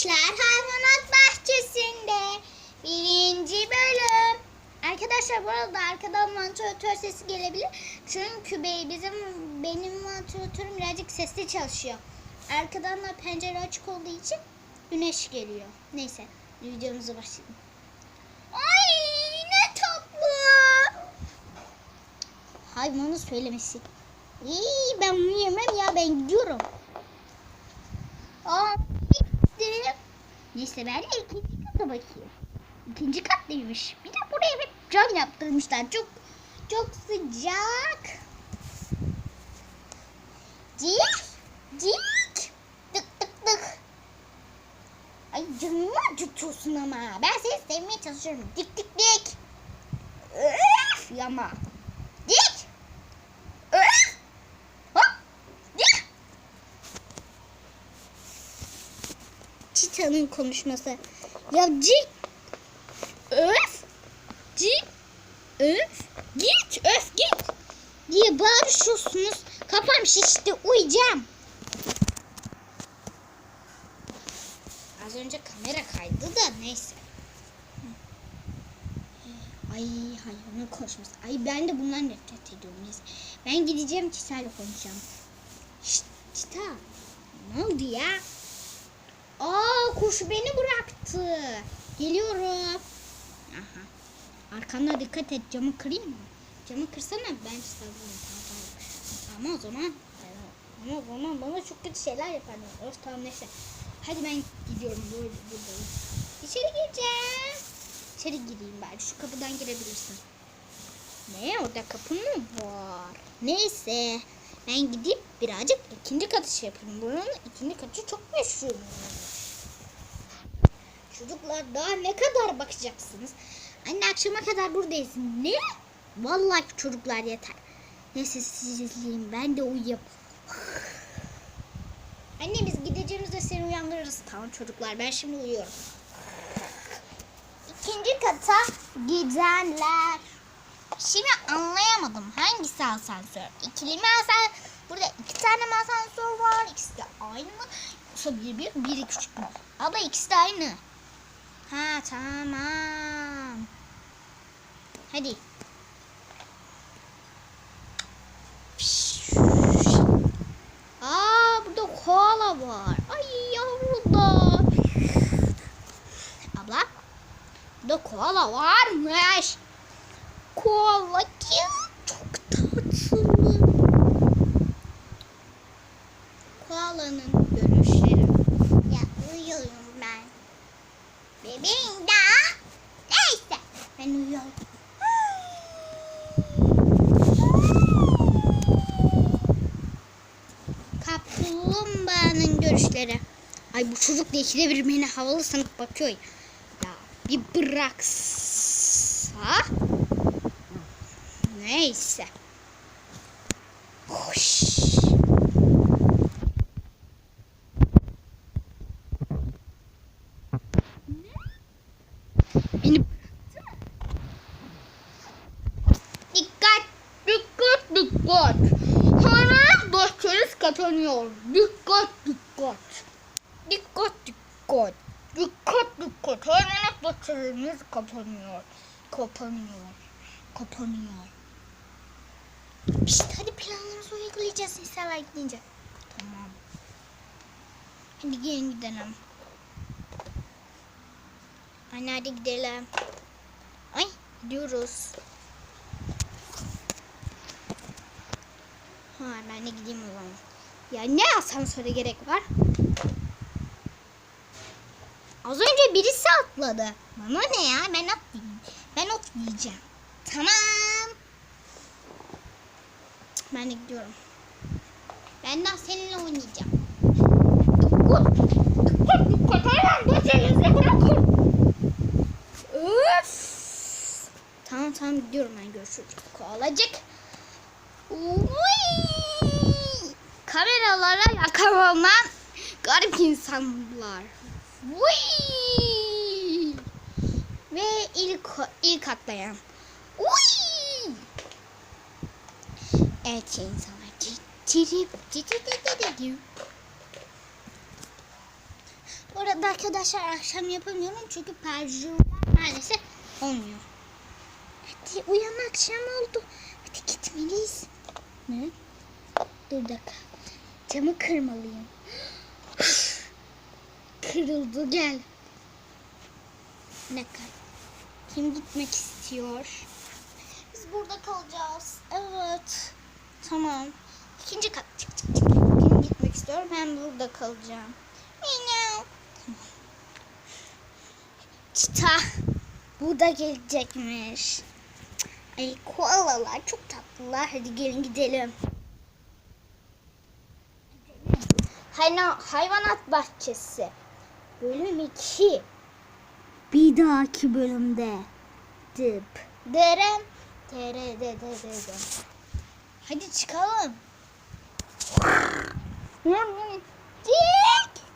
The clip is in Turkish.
İşler hayvanat bahçesinde. Birinci bölüm. Arkadaşlar bu arada arkadan vantilatör sesi gelebilir. Çünkü bizim benim vantilatörüm birazcık sesli çalışıyor. Arkadan da pencere açık olduğu için güneş geliyor. Neyse videomuza başlayalım. Ay ne tatlı. Hayvanı söylemesi. İyi ben bunu yemem ya ben gidiyorum. Aa. Neyse ben de ikinci kata bakayım. İkinci katlıymış. Bir de buraya hep cam yaptırmışlar. Çok çok sıcak. Cik cik tık tık tık. Ay canımı acıtıyorsun ama. Ben seni sevmeye çalışıyorum. Dik dik dik. Öf yama. Dik. Öf. Hop. Dik. Çitanın konuşması. Ya cik. Öf. Cik. Öf. Git. Öf git. Diye bağırışıyorsunuz. Kafam şişti. Uyuyacağım. Az önce kamera kaydı da neyse. Ay hayvanın konuşması. Ay ben de bundan nefret ediyorum. Neyse. Ben gideceğim Çita'yla konuşacağım. Şşt Çita. Ne oldu ya? Kuş beni bıraktı. Geliyorum. Aha. Arkana dikkat et. Camı kırayım mı? Camı kırsana ben tamam. Ama o zaman ama o zaman bana çok kötü şeyler yaparlar. Of tamam neyse. Hadi ben gidiyorum. Böyle buradayım. İçeri gireceğim. İçeri gireyim bari. Şu kapıdan girebilirsin. Ne? Orada kapı mı var? Neyse. Ben gidip birazcık ikinci katı şey yapayım. Buranın ikinci katı çok meşhur. Çocuklar daha ne kadar bakacaksınız? Anne akşama kadar buradayız. Ne? Vallahi çocuklar yeter. Neyse siz izleyin. Ben de uyuyayım. Anne biz gideceğimizde seni uyandırırız. Tamam çocuklar ben şimdi uyuyorum. İkinci kata gidenler. Şimdi anlayamadım. Hangisi asansör? İkili mi asansör? Burada iki tane mi asansör var? İkisi de aynı mı? Yoksa biri büyük, biri küçük mü? Abla ikisi de aynı. Ha tamam. Hadi. Aa burada koala var. Ay yavru da. Abla. Burada koala varmış. Koala çok tatlı. Koalanın görüşleri. Ya uyuyorum ben. Bebeğim daha. Neyse ben uyuyorum. Kaplumbağanın görüşleri. Ay bu çocuk da ikide bir beni havalı sanıp bakıyor. Ya bir bıraksa. Neyse. Hoş. Beni Dikkat, dikkat, dikkat. Hayvanat kapanıyor. Dikkat, dikkat. Dikkat, dikkat. Dikkat, dikkat. Hayvanat bahçeniz kapanıyor. Kapanıyor. Kapanıyor. İşte hadi planlarımızı uygulayacağız insanlar gidince. Tamam. Hadi gelin gidelim. Anne hadi gidelim. Ay gidiyoruz. Ha ben de gideyim o zaman. Ya ne asansöre gerek var? Az önce birisi atladı. Bana ne ya ben atlayayım. Ben atlayacağım. Tamam. Ben de gidiyorum. Ben daha seninle oynayacağım. Öf. Tamam tamam gidiyorum ben görüşürüz. Koalacık. Uy! Kameralara yakalanan garip insanlar. Uy! Ve ilk ilk atlayan. Uy! Evet şey insanlar. Tirip Orada arkadaşlar akşam yapamıyorum çünkü perjurlar maalesef olmuyor. Hadi uyan akşam oldu. Hadi gitmeliyiz. Ne? Dur dakika. Camı kırmalıyım. Kırıldı gel. Ne dakika. Kim gitmek istiyor? Biz burada kalacağız. Evet. Tamam. İkinci kat. Çık çık çık. Kim gitmek istiyor? Ben burada kalacağım. Tamam. Çita. Bu da gelecekmiş. Ay koalalar çok tatlılar. Hadi gelin gidelim. Hayna, hayvanat bahçesi. Bölüm 2. Bir dahaki bölümde. Dıp. Derem. Tere de de de de. Hadi çıkalım. Çık.